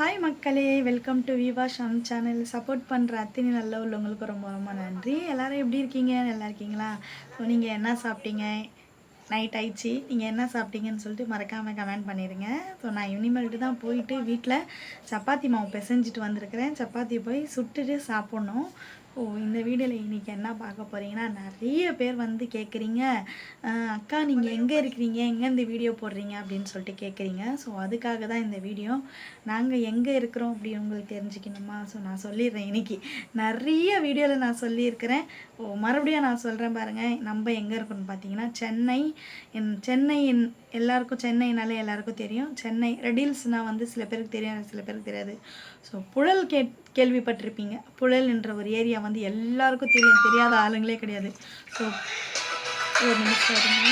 Hi மக்களே. Welcome to Viva Sham channel support பண்ணுற அத்தனை நல்ல உள்ளவங்களுக்கு ரொம்ப ரொம்ப நன்றி. எல்லோரும் எப்படி இருக்கீங்க? நல்லா இருக்கீங்களா? ஸோ நீங்கள் என்ன சாப்பிட்டீங்க? நைட் ஆயிடுச்சு. நீங்கள் என்ன சாப்பிட்டீங்கன்னு சொல்லிட்டு மறக்காமல் கமெண்ட் பண்ணிடுங்க. ஸோ நான் இனிமேல்ட்டு தான் போயிட்டு வீட்டில் சப்பாத்தி மாவு பிசைஞ்சிட்டு வந்திருக்கிறேன். சப்பாத்தி போய் சுட்டுட்டு சாப்பிட்ணும். ஓ இந்த வீடியோவில் இன்றைக்கி என்ன பார்க்க போகிறீங்கன்னா நிறைய பேர் வந்து கேட்குறீங்க அக்கா நீங்கள் எங்கே இருக்கிறீங்க? எங்கே இந்த வீடியோ போடுறீங்க? அப்படின்னு சொல்லிட்டு கேட்குறீங்க ஸோ அதுக்காக தான் இந்த வீடியோ. நாங்கள் எங்கே இருக்கிறோம் அப்படி உங்களுக்கு தெரிஞ்சுக்கணுமா? ஸோ நான் சொல்லிடுறேன் இன்னைக்கு. நிறைய வீடியோவில் நான் சொல்லியிருக்கிறேன். ஓ மறுபடியும் நான் சொல்கிறேன் பாருங்கள் நம்ம எங்கே இருக்கோம்னு பார்த்தீங்கன்னா சென்னை என் சென்னை என் எல்லாருக்கும் சென்னைனாலே எல்லாருக்கும் தெரியும். சென்னை ரெடில்ஸ்னால் வந்து சில பேருக்கு தெரியும் சில பேருக்கு தெரியாது. ஸோ புழல் கே கேள்விப்பட்டிருப்பீங்க. புழல் என்ற ஒரு ஏரியா வந்து எல்லாருக்கும் தெரியும் தெரியாத ஆளுங்களே கிடையாது ஸோ ஒரு நிமிஷம் இருங்க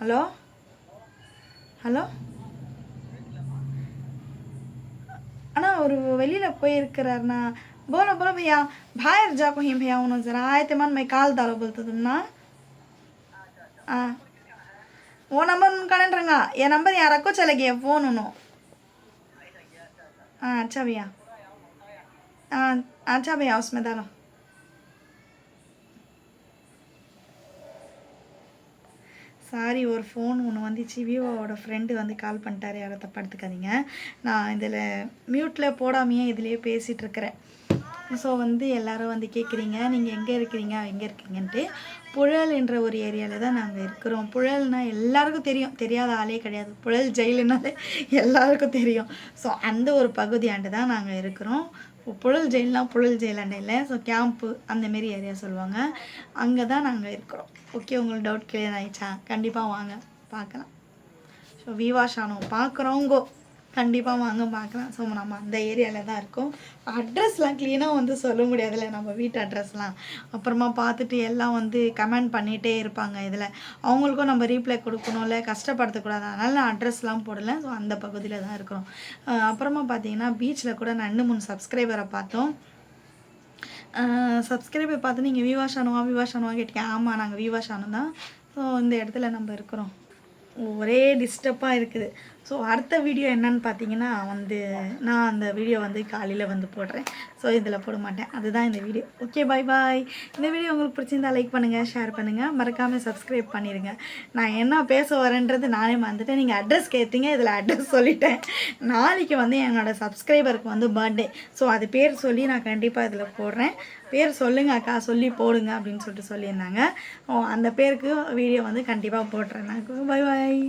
ஹலோ ஹலோ अना और வெளியில் போயிருக்கிறாருண்ணா बोलो बोलो भैया बाहर जा कहीं भैया उन्होंने जरा आए थे मन में काल डालो बोलते तुम ना हाँ ఓ నంబర్ కనంటరంగా ఏ నంబర్ యారక్కో చలగే ఫోనును అచ్చా భయ్యా అచ్చా భయ్యా ఉస్మే దాలో சாரி ஒரு ஃபோன் ஒன்று வந்துச்சு. விவோவோட ஃப்ரெண்டு வந்து கால் பண்ணிட்டார். யாரை தப்படுத்துக்காதீங்க நான் இதில் மியூட்டில் போடாமையே இதுலேயே பேசிகிட்ருக்கிறேன் ஸோ வந்து எல்லாரும் வந்து கேட்குறீங்க நீங்கள் எங்கே இருக்கிறீங்க? எங்கே இருக்கீங்கன்ட்டு புழல் என்ற ஒரு ஏரியாவில் தான் நாங்கள் இருக்கிறோம். புழல்னா எல்லாருக்கும் தெரியும். தெரியாத ஆளே கிடையாது. புழல் ஜெயிலுனாலே எல்லாருக்கும் தெரியும். ஸோ அந்த ஒரு பகுதியாண்டு தான் நாங்கள் இருக்கிறோம். புழல் ஜெயில்லாம் புழல் ஜெயிலாண்டே இல்லை. ஸோ கேம்ப்பு அந்தமாரி ஏரியா சொல்லுவாங்க. அங்கே தான் நாங்கள் இருக்கிறோம். ஓகே உங்களுக்கு டவுட் கிளியர் ஆகிடுச்சா கண்டிப்பாக வாங்க. பார்க்கலாம். ஸோ விவா ஷானோ பார்க்குறோங்கோ. கண்டிப்பாக வாங்க பார்க்கலாம் ஸோ நம்ம அந்த ஏரியாவில் தான் இருக்கோம். அட்ரஸ்லாம் க்ளீனாக வந்து சொல்ல முடியாதுல்ல நம்ம வீட்டு அட்ரஸ்லாம் அப்புறமா பார்த்துட்டு எல்லாம் வந்து கமெண்ட் பண்ணிகிட்டே இருப்பாங்க இதில். அவங்களுக்கும் நம்ம ரீப்ளை கொடுக்கணும்ல கஷ்டப்படுத்தக்கூடாது. அதனால் நான் அட்ரஸ்லாம் போடல. ஸோ அந்த பகுதியில் தான் இருக்கிறோம் அப்புறமா பார்த்தீங்கன்னா பீச்சில் கூட நான் ரெண்டு மூணு சப்ஸ்கிரைபரை பார்த்தோம் சப்ஸ்கிரைபர் பார்த்து நீங்கள் விவா ஷானுவா விவா ஷானுவா கேட்டீங்க. ஆமாம் நாங்கள் விவா ஷானு தான். ஸோ இந்த இடத்துல நம்ம இருக்கிறோம். ஒரே டிஸ்டர்பாக இருக்குது. ஸோ அடுத்த வீடியோ என்னன்னு பார்த்தீங்கன்னா வந்து நான் அந்த வீடியோ வந்து காலையில் வந்து போடுறேன். ஸோ இதில் போட மாட்டேன். அதுதான் இந்த வீடியோ ஓகே பாய் பாய் இந்த வீடியோ உங்களுக்கு பிடிச்சிருந்தா லைக் பண்ணுங்கள் ஷேர் பண்ணுங்கள் மறக்காமல் சப்ஸ்கிரைப் பண்ணிடுங்க நான் என்ன பேச வரேன்றது நானே மறந்துட்டேன். நீங்கள் அட்ரஸ் கேட்டீங்க இதில் அட்ரஸ் சொல்லிட்டேன். நாளைக்கு வந்து என்னோடய சப்ஸ்கிரைபருக்கு வந்து பர்த்டே ஸோ அது பேர் சொல்லி நான் கண்டிப்பாக இதில் போடுறேன். பேர் சொல்லுங்க அக்கா சொல்லி போடுங்க அப்படின்னு சொல்லிட்டு சொல்லியிருந்தாங்க. ஓ அந்த பேருக்கு வீடியோ வந்து கண்டிப்பாக போட்டுறேன். நான் பாய் பாய்